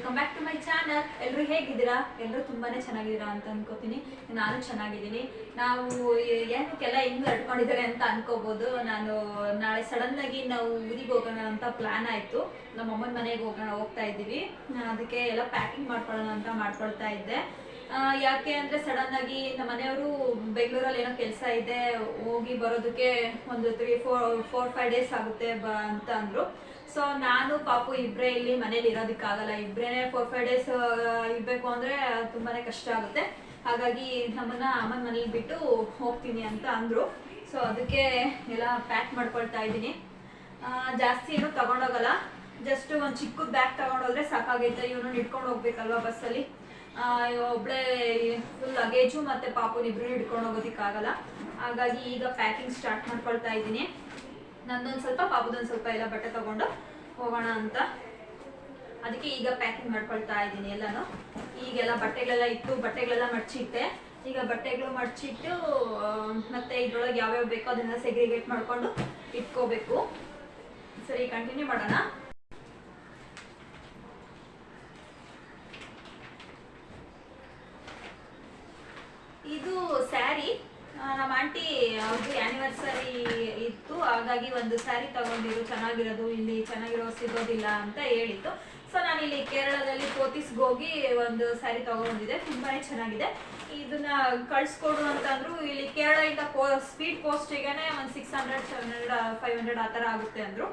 Welcome back to my channel ಎಲ್ಲರೂ ಹೇಗಿದ್ದೀರಾ? ಎಲ್ಲರೂ ತುಂಬಾನೇ ಚೆನ್ನಾಗಿದ್ದೀರಾ ಅಂತ ಅನ್ಕೋತೀನಿ. ನಾನು ಚೆನ್ನಾಗಿದ್ದೀನಿ. ನಾವು ಏನಕ್ಕೆಲ್ಲ ಹೆಂಗ್ ನಡ್ಕೊಂಡಿದ್ದಾರೆ ಅಂತ ಅನ್ಕೋಬಹುದು ನಾನು ನಾಳೆ ಸಡನ್ ಆಗಿ ನಾವು ಊರಿಗೆ ಹೋಗೋಣ ಅಂತ ಪ್ಲಾನ್ ಆಯ್ತು. ನಮ್ಮ ಅಮ್ಮನ ಮನೆಗೆ ಹೋಗೋಣ, ಹೋಗ್ತಾ ಇದ್ದೀವಿ. ಅದಕ್ಕೆ ಎಲ್ಲ ಪ್ಯಾಕಿಂಗ್ ಮಾಡ್ಕೊಳ್ಳೋಣ ಅಂತ ಮಾಡ್ಕೊಳ್ತಾ ಇದ್ದೆ. ಯಾಕೆ ಅಂದ್ರೆ ಸಡನ್ ಆಗಿ ನಮ್ಮ ಮನೆಯವರು ಬೆಂಗಳೂರಲ್ಲಿ ಏನೋ ಕೆಲಸ ಇದೆ, ಹೋಗಿ ಬರೋದಕ್ಕೆ ಒಂದು three four four five days ಆಗುತ್ತೆ ಬ ಅಂತ ಅಂದ್ರು. ಸೊ ನಾನು, ಪಾಪು ಇಬ್ಬರೇ ಇಲ್ಲಿ ಮನೇಲಿ ಇರೋದಕ್ಕಾಗಲ್ಲ. ಇಬ್ರೇನೆ ಫೋರ್ ಫೈವ್ ಡೇಸ್ ಇರಬೇಕು ಅಂದ್ರೆ ತುಂಬಾನೇ ಕಷ್ಟ ಆಗುತ್ತೆ. ಹಾಗಾಗಿ ನಮ್ಮನ್ನ ಅಮ್ಮನ ಮನೇಲಿ ಬಿಟ್ಟು ಹೋಗ್ತೀನಿ ಅಂತ ಅಂದರು. ಸೊ ಅದಕ್ಕೆ ಎಲ್ಲ ಪ್ಯಾಕ್ ಮಾಡ್ಕೊಳ್ತಾ ಇದ್ದೀನಿ. ಜಾಸ್ತಿ ಏನು ತಗೊಂಡೋಗಲ್ಲ. ಜಸ್ಟ್ ಒಂದು ಚಿಕ್ಕ ಬ್ಯಾಗ್ ತಗೊಂಡೋದ್ರೆ ಸಾಕಾಗೈತೆ. ಇವನು ಇಟ್ಕೊಂಡು ಹೋಗ್ಬೇಕಲ್ವಾ ಬಸ್ಸಲ್ಲಿ ಒಬ್ಬಳೇ ಫುಲ್ ಲಗೇಜು ಮತ್ತೆ ಪಾಪುನ ಇಬ್ರು ಹಿಡ್ಕೊಂಡು ಹೋಗೋದಕ್ಕಾಗಲ್ಲ. ಹಾಗಾಗಿ ಈಗ ಪ್ಯಾಕಿಂಗ್ ಸ್ಟಾರ್ಟ್ ಮಾಡ್ಕೊಳ್ತಾ ಇದ್ದೀನಿ. ನಂದೊಂದು ಸ್ವಲ್ಪ ಪಾಪದೊಂದು ಸ್ವಲ್ಪ ಎಲ್ಲ ಬಟ್ಟೆ ತಗೊಂಡು ಹೋಗೋಣ ಅಂತ. ಅದಕ್ಕೆ ಈಗ ಪ್ಯಾಕಿಂಗ್ ಮಾಡ್ಕೊಳ್ತಾ ಇದ್ದೀನಿ ಎಲ್ಲಾನು. ಈಗೆಲ್ಲ ಬಟ್ಟೆಗಳೆಲ್ಲ ಇಟ್ಟು, ಬಟ್ಟೆಗಳೆಲ್ಲ ಮಡ್ಚಿಟ್ಟೆ. ಈಗ ಬಟ್ಟೆಗಳು ಮಡ್ಚಿಟ್ಟು ಮತ್ತೆ ಇದ್ರೊಳಗೆ ಯಾವ್ಯಾವ ಬೇಕೋ ಅದನ್ನ ಸೆಗ್ರಿಗೇಟ್ ಮಾಡ್ಕೊಂಡು ಇಟ್ಕೋಬೇಕು. ಸರಿ ಕಂಟಿನ್ಯೂ ಮಾಡೋಣ ಇದು ಸ್ಯಾರಿ ನಮ್ಮ ಆಂಟಿ ಆನಿವರ್ಸರಿ ಇತ್ತು. ಹಾಗಾಗಿ ಒಂದು ಸ್ಯಾರಿ ತಗೊಂಡಿರು ಚೆನ್ನಾಗಿರೋದು, ಇಲ್ಲಿ ಚೆನ್ನಾಗಿರೋ ಸಿಗೋದಿಲ್ಲ ಅಂತ ಹೇಳಿತ್ತು. ಸೊ ನಾನು ಇಲ್ಲಿ ಕೇರಳದಲ್ಲಿ ಕೋತಿಸ್ಗೆ ಹೋಗಿ ಒಂದು ಸ್ಯಾರಿ ತಗೊಂಡಿದ್ದೆ. ತುಂಬಾ ಚೆನ್ನಾಗಿದೆ. ಇದನ್ನ ಕಳ್ಸ್ಕೊಡು ಅಂತಂದ್ರು ಇಲ್ಲಿ ಕೇರಳದಿಂದ ಪೋ ಸ್ಪೀಡ್ ಪೋಸ್ಟಿಗೆನೆ ಒಂದು six hundred seven hundred five hundred ಆ ಥರ ಆಗುತ್ತೆ ಅಂದ್ರು.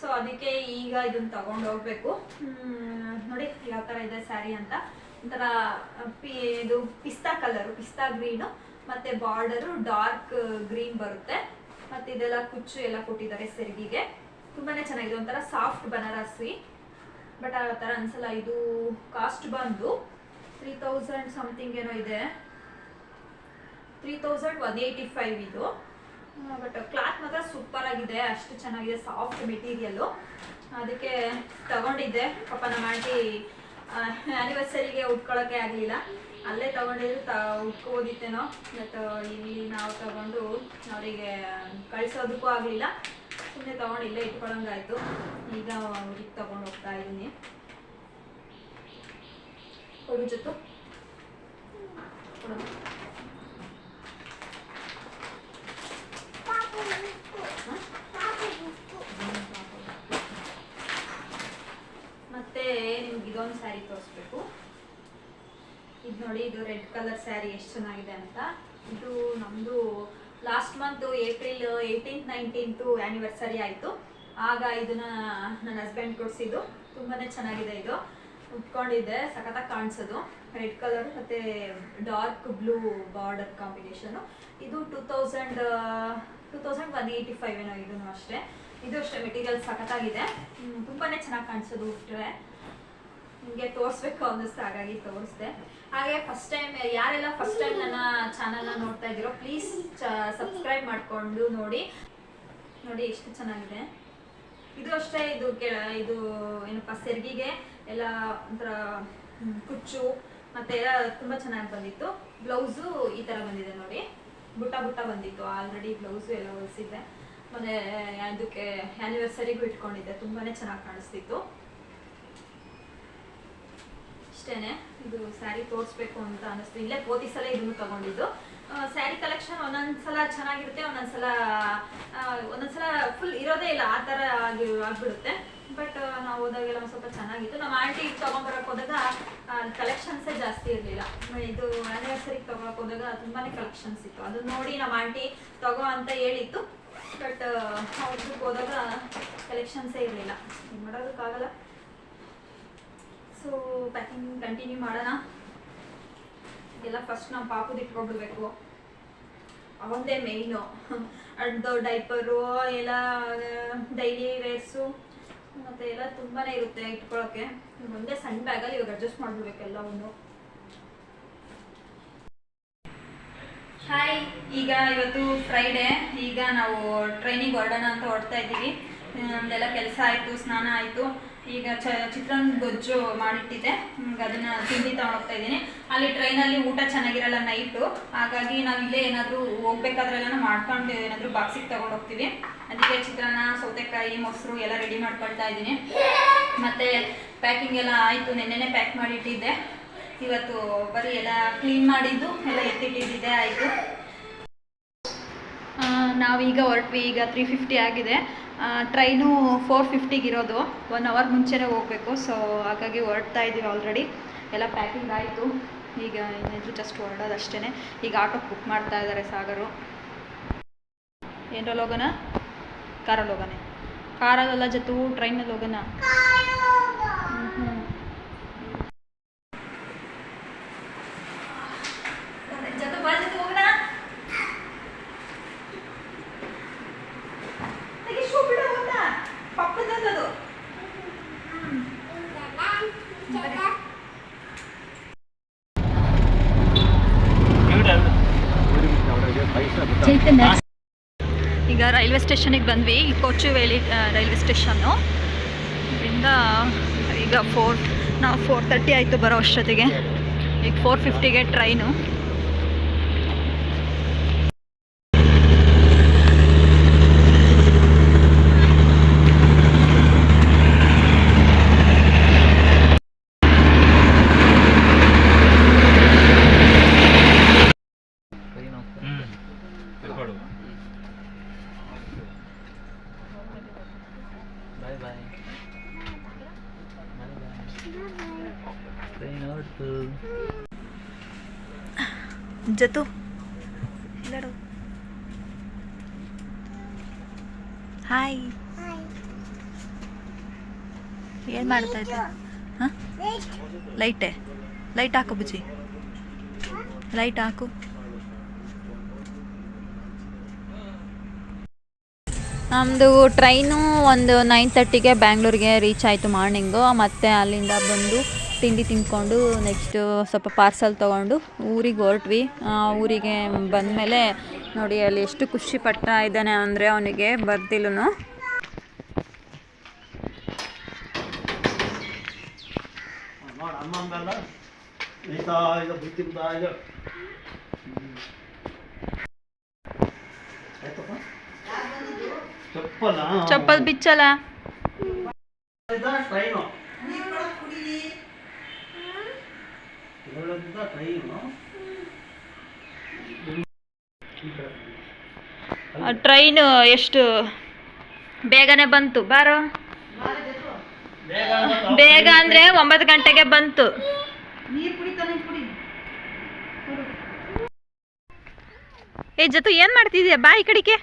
ಸೊ ಅದಕ್ಕೆ ಈಗ ಇದನ್ನ ತಗೊಂಡು ಹೋಗ್ಬೇಕು. ನೋಡಿ ಯಾವ ಥರ ಇದೆ ಸ್ಯಾರಿ ಅಂತ. ಒಂಥರ, ಪಿ, ಇದು ಪಿಸ್ತಾ ಕಲರು ಪಿಸ್ತಾ ಗ್ರೀನು ಮತ್ತೆ ಬಾರ್ಡರು ಡಾರ್ಕ್ ಗ್ರೀನ್ ಬರುತ್ತೆ. ಮತ್ತೆ ಇದೆಲ್ಲ ಕುಚ್ಚು ಎಲ್ಲ ಕೊಟ್ಟಿದ್ದಾರೆ ಸೆರಗಿಗೆ. ತುಂಬಾನೇ ಚೆನ್ನಾಗಿದೆ. ಒಂಥರ ಸಾಫ್ಟ್ ಬನಾರಸಿ ಬಟ್ ಆ ಥರ ಅನ್ಸಲ್ಲ. ಇದು ಕಾಸ್ಟ್ ಬಂದು ತ್ರೀ ತೌಸಂಡ್ ಸಮಥಿಂಗ್ ಏನೋ ಇದೆ. Three thousand one eighty five ಇದು ಬಟ್ ಕ್ಲಾತ್ ಮಾತ್ರ ಸೂಪರ್ ಆಗಿದೆ. ಅಷ್ಟು ಚೆನ್ನಾಗಿದೆ. ಸಾಫ್ಟ್ ಮೆಟೀರಿಯಲ್ಲು ಅದಕ್ಕೆ ತಗೊಂಡಿದ್ದೆ. ಪಾಪ ನಮ್ಮ ಆಂಟಿ ಆನಿವರ್ಸರಿಗೆ ಉಟ್ಕೊಳ್ಳೋಕೆ ಆಗಲಿಲ್ಲ. ಅಲ್ಲೇ ತಗೊಂಡಿದ್ರು ತ ಉಟ್ಕೋದಿತ್ತೇನೋ ಬಟ್ ಇಲ್ಲಿ ನಾವು ತಗೊಂಡು ಅವರಿಗೆ ಕಳಿಸೋದಕ್ಕೂ ಆಗಲಿಲ್ಲ. ಸುಮ್ಮನೆ ತಗೊಂಡು ಇಲ್ಲೇ ಇಟ್ಕೊಳಂಗಾಯ್ತು. ಈಗ ಅವ್ರಿಗೆ ತಗೊಂಡು ಹೋಗ್ತಾ ಇದ್ದೀನಿ. ಜೊತೆ ಮತ್ತೆ ನಿಮ್ಗೆ ಇದೊಂದು ಸ್ಯಾರಿ ತೋರಿಸ್ಬೇಕು. ಇದು ನೋಡಿ, ಇದು ರೆಡ್ ಕಲರ್ ಸ್ಯಾರಿ ಎಷ್ಟು ಚೆನ್ನಾಗಿದೆ ಅಂತ. ಇದು ನಮ್ಮದು last month April eighteenth nineteenth anniversary ಆಯಿತು. ಆಗ ಇದನ್ನ ನನ್ನ ಹಸ್ಬೆಂಡ್ ಕೊಡಿಸಿದ್ದು. ತುಂಬಾ ಚೆನ್ನಾಗಿದೆ ಇದು. ಉಟ್ಕೊಂಡಿದ್ದೆ, ಸಖತ್ತಾಗಿ ಕಾಣಿಸೋದು. ರೆಡ್ ಕಲರ್ ಮತ್ತು ಡಾರ್ಕ್ ಬ್ಲೂ ಬಾರ್ಡರ್ ಕಾಂಬಿನೇಷನು. ಇದು two thousand two thousand one eighty five ಏನೋ ಇದೂ ಅಷ್ಟೇ. ಇದು ಅಷ್ಟೇ ಮೆಟೀರಿಯಲ್ ಸಖತ್ತಾಗಿದೆ. ತುಂಬಾ ಚೆನ್ನಾಗಿ ಕಾಣಿಸೋದು ಉಟ್ರೆ. ನಿಮಗೆ ತೋರಿಸ್ಬೇಕು ಅನ್ನಿಸ್ತು ಹಾಗಾಗಿ ತೋರಿಸ್ದೆ. ಹಾಗೆ ಫಸ್ಟ್ ಟೈಮ್ ಯಾರೆಲ್ಲ ಫಸ್ಟ್ ಟೈಮ್ ನನ್ನ ಚಾನಲ್ನ ನೋಡ್ತಾ ಇದ್ದೀರೋ ಪ್ಲೀಸ್ ಸಬ್ಸ್ಕ್ರೈಬ್ ಮಾಡಿಕೊಂಡು ನೋಡಿ. ನೋಡಿ ಎಷ್ಟು ಚೆನ್ನಾಗಿದೆ. ಇದು ಅಷ್ಟೇ, ಇದು ಇದು ಏನಪ್ಪ, ಸೆರ್ಗಿಗೆ ಎಲ್ಲ ಒಂಥರ ಕುಚ್ಚು ಮತ್ತೆ ಎಲ್ಲ ತುಂಬ ಚೆನ್ನಾಗಿ ಬಂದಿತ್ತು. ಬ್ಲೌಸು ಈ ಥರ ಬಂದಿದೆ ನೋಡಿ. ಬುಟ್ಟ ಬುಟ್ಟ ಬಂದಿತ್ತು. ಆಲ್ರೆಡಿ ಬ್ಲೌಸು ಎಲ್ಲ ಹೊಲಿಸಿದ್ದೆ. ಮತ್ತೆ ಅದಕ್ಕೆ ಆ್ಯನಿವರ್ಸರಿಗೂ ಇಟ್ಕೊಂಡಿದ್ದೆ. ತುಂಬಾನೇ ಚೆನ್ನಾಗಿ ಕಾಣಿಸ್ತಿತ್ತು. ಇಷ್ಟೇನೆ ಇದು ಸ್ಯಾರಿ ತೋರಿಸ್ಬೇಕು ಅಂತ ಅನಿಸ್ತು ಇಲ್ಲೇ ಪೋತಿಸಲ ಇದನ್ನು ತಗೊಂಡಿದ್ದು. ಸ್ಯಾರಿ ಕಲೆಕ್ಷನ್ ಒಂದೊಂದ್ಸಲ ಚೆನ್ನಾಗಿರುತ್ತೆ, ಒಂದೊಂದ್ಸಲ ಒಂದೊಂದ್ಸಲ ಫುಲ್ ಇರೋದೇ ಇಲ್ಲ, ಆ ಥರ ಆಗಿ, ಆಗ್ಬಿಡುತ್ತೆ. ಬಟ್ ನಾವು ಹೋದಾಗೆಲ್ಲ ಒಂದು ಸ್ವಲ್ಪ ಚೆನ್ನಾಗಿತ್ತು. ನಮ್ಮ ಆಂಟಿ ತಗೊಂಬರಕ್ಕೆ ಹೋದಾಗ ಕಲೆಕ್ಷನ್ಸೇ ಜಾಸ್ತಿ ಇರಲಿಲ್ಲ. ಇದು ಆ್ಯನಿವರ್ಸರಿಗೆ ತಗೊಳಕ್ ಹೋದಾಗ ತುಂಬಾನೇ ಕಲೆಕ್ಷನ್ಸ್ ಇತ್ತು. ಅದನ್ನ ನೋಡಿ ನಮ್ಮ ಆಂಟಿ ತಗೋ ಅಂತ ಹೇಳಿತ್ತು. ಬಟ್ ಅವ್ರಿಗೆ ಹೋದಾಗ ಕಲೆಕ್ಷನ್ಸೇ ಇರಲಿಲ್ಲ. ಮಾಡೋದಕ್ಕಾಗಲ್ಲ ಸೊ ಪ್ಯಾಕಿಂಗ್ ಕಂಟಿನ್ಯೂ ಮಾಡೋಣ. ಇದೆಲ್ಲ ಫಸ್ಟ್ ನಾವು ಪಾಪುದು ಇಟ್ಕೊಂಡ್ಬಿಡ್ಬೇಕು. ಅವಂದೇ ಮೇಯ್ನು ಅಡ್ದು ಡೈಪರು ಎಲ್ಲ ಡೈಲಿ ವೇರ್ಸು ಮತ್ತು ಎಲ್ಲ ತುಂಬಾ ಇರುತ್ತೆ ಇಟ್ಕೊಳ್ಳೋಕ್ಕೆ ಒಂದೇ ಸಣ್ಣ ಬ್ಯಾಗಲ್ಲಿ ಇವಾಗ ಅಡ್ಜಸ್ಟ್ ಮಾಡಿಬಿಡ್ಬೇಕು ಎಲ್ಲವನ್ನು. ಹಾಯ್ ಈಗ ಇವತ್ತು ಫ್ರೈಡೇ ಈಗ ನಾವು ಟ್ರೈನಿಂಗ್ ಹೊರಡೋಣ ಅಂತ ಹೊರಡ್ತಾ ಇದ್ದೀವಿ. ನಮ್ದೆಲ್ಲ ಕೆಲಸ ಆಯಿತು, ಸ್ನಾನ ಆಯಿತು. ಈಗ ಚ, ಚಿತ್ರಾನ್ನ ಗೊಜ್ಜು ಮಾಡಿಟ್ಟಿದ್ದೆ. ಅದನ್ನ ತಿಂಡಿ ತಗೊಂಡೋಗ್ತಾ ಇದ್ದೀನಿ. ಅಲ್ಲಿ ಟ್ರೈನಲ್ಲಿ ಊಟ ಚೆನ್ನಾಗಿರಲ್ಲ ನೈಟು ಹಾಗಾಗಿ ನಾವು ಇಲ್ಲೇ ಏನಾದರೂ ಹೋಗ್ಬೇಕಾದ್ರೆಲ್ಲ ಮಾಡ್ಕೊಂಡು ಏನಾದರೂ ಬಾಕ್ಸಿಗೆ ತೊಗೊಂಡೋಗ್ತೀವಿ. ಅದಕ್ಕೆ ಚಿತ್ರಾನ್ನ, ಸೌತೆಕಾಯಿ, ಮೊಸರು ಎಲ್ಲ ರೆಡಿ ಮಾಡ್ಕೊಳ್ತಾ ಇದ್ದೀನಿ. ಮತ್ತು ಪ್ಯಾಕಿಂಗ್ ಎಲ್ಲ ಆಯಿತು. ನೆನ್ನೆನೇ ಪ್ಯಾಕ್ ಮಾಡಿಟ್ಟಿದ್ದೆ. ಇವತ್ತು ಬರೀ ಎಲ್ಲ ಕ್ಲೀನ್ ಮಾಡಿದ್ದು, ಎಲ್ಲ ಎತ್ತಿಟ್ಟಿದ್ದಿದ್ದೆ ಆಯಿತು. ನಾವೀಗ ಹೊರಟ್ವಿ, ಈಗ ತ್ರೀ ಫಿಫ್ಟಿ ಆಗಿದೆ. ಟ್ರೈನು ಫೋರ್ ಫಿಫ್ಟಿಗೆ ಇರೋದು. ಒನ್ ಅವರ್ ಮುಂಚೆನೇ ಹೋಗಬೇಕು ಸೊ ಹಾಗಾಗಿ ಹೊರಡ್ತಾ ಇದ್ದೀವಿ ಆಲ್ರೆಡಿ ಎಲ್ಲ ಪ್ಯಾಕಿಂಗ್ ಆಯಿತು. ಈಗ ಏನಾದರೂ ಜಸ್ಟ್ ಹೊರಡೋದು ಅಷ್ಟೇ ಈಗ ಆಟೋ ಬುಕ್ ಮಾಡ್ತಾ ಇದ್ದಾರೆ ಸಾಗರು. ಏನರಲ್ಲಿ ಹೋಗೋಣ? ಕಾರಲ್ಲಿ ಹೋಗೋಣ. ಕಾರಲ್ಲ ಜೊತೆ ಟ್ರೈನಲ್ಲಿ ಹೋಗೋಣ ಹ್ಮ್, ಹ್ಮ್. ಜೊತೆ ಬಾ ಜೊತೆ ಹೋಗೋಣ ತೆಗಿಸ್ಕೊ ಬಿಡು ಅವ್ನ. ಪಕ್ಕದಲ್ಲದು. ಈಗ ರೈಲ್ವೆ ಸ್ಟೇಷನಿಗೆ ಬಂದ್ವಿ ಈ ಆ, ರೈಲ್ವೆ ಸ್ಟೇಷನ್ನು. ಇದರಿಂದ ಈಗ ಫೋರ್ ನಾವು ಫೋರ್ ತರ್ಟಿ ಆಯಿತು ಬರೋ ಅಷ್ಟೊತ್ತಿಗೆ. ಈಗ ಫೋರ್ ಫಿಫ್ಟಿಗೆ ಟ್ರೈನು ಹಾಯ್ ಏನು ಮಾಡ್ತಾ ಇದ್ದೆ? ಹಾಂ? ಲೈಟೇ. ಲೈಟ್ ಹಾಕು ಬುಜಿ ಲೈಟ್ ಹಾಕು. ನಮ್ಮದು ಟ್ರೈನು ಒಂದು ನೈನ್ ತರ್ಟಿಗೆ ಬ್ಯಾಂಗ್ಳೂರಿಗೆ ರೀಚ್ ಆಯಿತು ಮಾರ್ನಿಂಗು. ಮತ್ತು ಅಲ್ಲಿಂದ ಬಂದು ತಿಂಡಿ ತಿಂದ್ಕೊಂಡು ನೆಕ್ಸ್ಟು ಸ್ವಲ್ಪ ಪಾರ್ಸಲ್ ತೊಗೊಂಡು ಊರಿಗೆ ಹೊರಟ್ವಿ. ಊರಿಗೆ ಬಂದಮೇಲೆ ನೋಡಿ ಅಲ್ಲಿ ಎಷ್ಟು ಖುಷಿ ಪಡ್ತಾ ಇದ್ದಾನೆ ಅಂದರೆ ಅವನಿಗೆ ಬರ್ದಿಲ್ಲನು. ಚಪ್ಪಲ್? ಅಮ್ಮ ಅಂದಲ್ಲ ನೈತಾ ಈಗ ಬುತ್ತಿಂದ ಈಗ ಆಯ್ತಪ್ಪ ಚಪ್ಪಲ ಚಪ್ಪಲ್ ಬಿಚ್ಚಲ್ಲ ಟ್ರೈನು ಟ್ರೈನು ಎಷ್ಟು ಬೇಗನೆ ಬಂತು. ಬಾರೋ. ಬೇಗ ಅಂದ್ರೆ ಒಂಬತ್ತು ಗಂಟೆಗೆ ಬಂತು. ಏ ಜೊತೆ ಏನ್ ಮಾಡ್ತಿದ್ಯಾ? ಬಾ ಈ ಕಡೆಗೆ.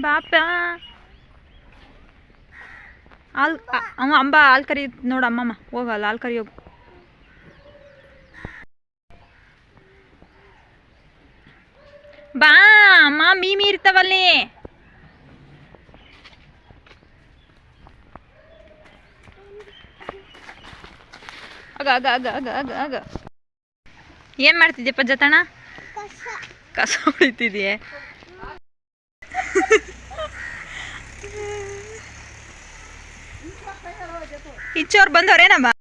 ಬಾಪ. ಹಾಲ್ ಅಮ್ಮ, ಅಂಬ, ಹಾಲು ಕರಿ, ನೋಡು ಅಮ್ಮಮ್ಮ ಹೋಗಲ್ಲ ಹಾಲ್ ಕರಿ ಹೋಗು. ಬಾ ಅಮ್ಮ ಮೀಮಿ ಇರ್ತಾವಲ್ಲಿ. ಏನು ಮಾಡ್ತಿದ್ಯಪ್ಪ ಜತಣ ಕಸ ಹೊಡಿತಿದ್ಯೆ? ಇಚ್ಚೋರ್ ಬಂದವ್ರೇನಮ್ಮ?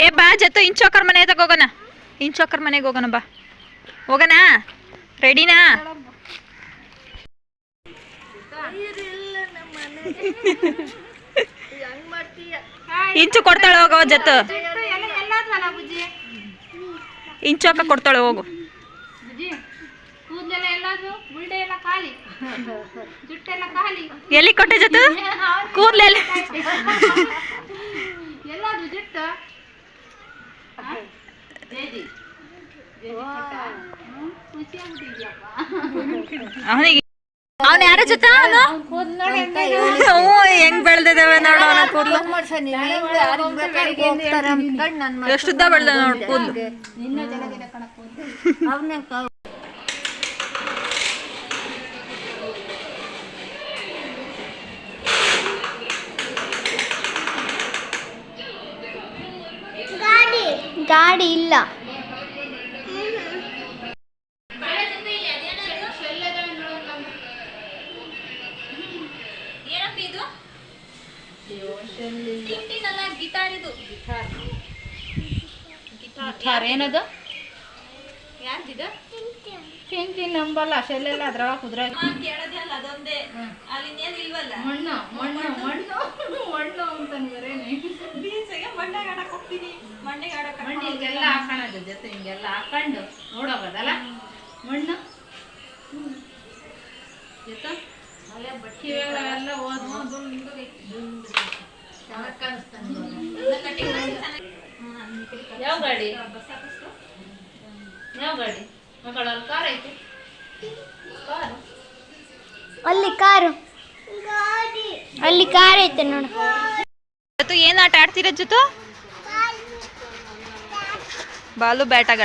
ಏ, ಬಾ, ಜತ್ತು ಇಂಚೋಕರ್ ಮನೆ ತಗ ಹೋಗೋಣ. ಇಂಚೋಕರ್ ಮನೆಗೆ ಹೋಗೋಣ, ಬಾ. ಹೋಗೋಣ? ರೆಡಿನಾ? ಇಂಚು ಕೊಡ್ತಾಳೆ ಹೋಗೋ, ಜತ್ತು. ಇಂಚೋಕ ಕೊಡ್ತಾಳೆ ಹೋಗು. ಎಲ್ಲ ಕೊಟ್ಟೆ ಜತ್ತು? ಕೂದ್ಲೆಲ್ಲ? ಅವನಿಗೆ ಅವನ ಯಾರ ಜೊತೆ ಹೆಂಗ್ ಬೆಳ್ದಿದ್ದಾವೆ ನೋಡು ಅವನ ಕೂದಲು. ಎಷ್ಟುದ್ದ ಬೆಳ್ದ ನೋಡು ಕೂದ್ಲು. ಗಾಡಿ ಇಲ್ಲ. ಏನದು? ಯಾರ್ದಿದು? ನಂಬಲ್ಲ ಶೆಲ್ಲೆಲ್ಲ ಅದ್ರೊಳಗೆ ಕುದ್ರೆ ಅದೊಂದೇ. ಅಲ್ಲಿ ಇನ್ನೇನು ಇಲ್ವಲ್ಲ? ಮಣ್ಣು ಮಣ್ಣು ಮಣ್ಣು ಮಣ್ಣು ಅಂತ ಬರೇನೆ ಬೀಚಗೆ ಮಣ್ಣಾಗ ಮಣ್ಣು ಹಿಂಗೆಲ್ಲ ಹಾಕೋಣದು ಜೊತೆ ಹಿಂಗೆಲ್ಲ ಹಾಕೊಂಡು ನೋಡೋಗೋದಲ್ಲ ಮಣ್ಣು? ಜೊತೆ ಕಿವಿಗಳೆಲ್ಲ ಓದ್ ಯಾವ ಗಾಡಿ? ಯಾವ ಗಾಡಿ? ಮಕ್ಕಳಲ್ಲಿ ಕಾರ್ ಐತಿ. ಕಾರು ಅಲ್ಲಿ ಕಾರು. ಅಲ್ಲಿ ಕಾರ್ ಐತೆ ನೋಡು. ಜೊತೆ ಏನ್ ಆಟ ಆಡ್ತೀರ ಜೊತೆ? ಬಾಲು ಬ್ಯಾಟ್ ಆಗ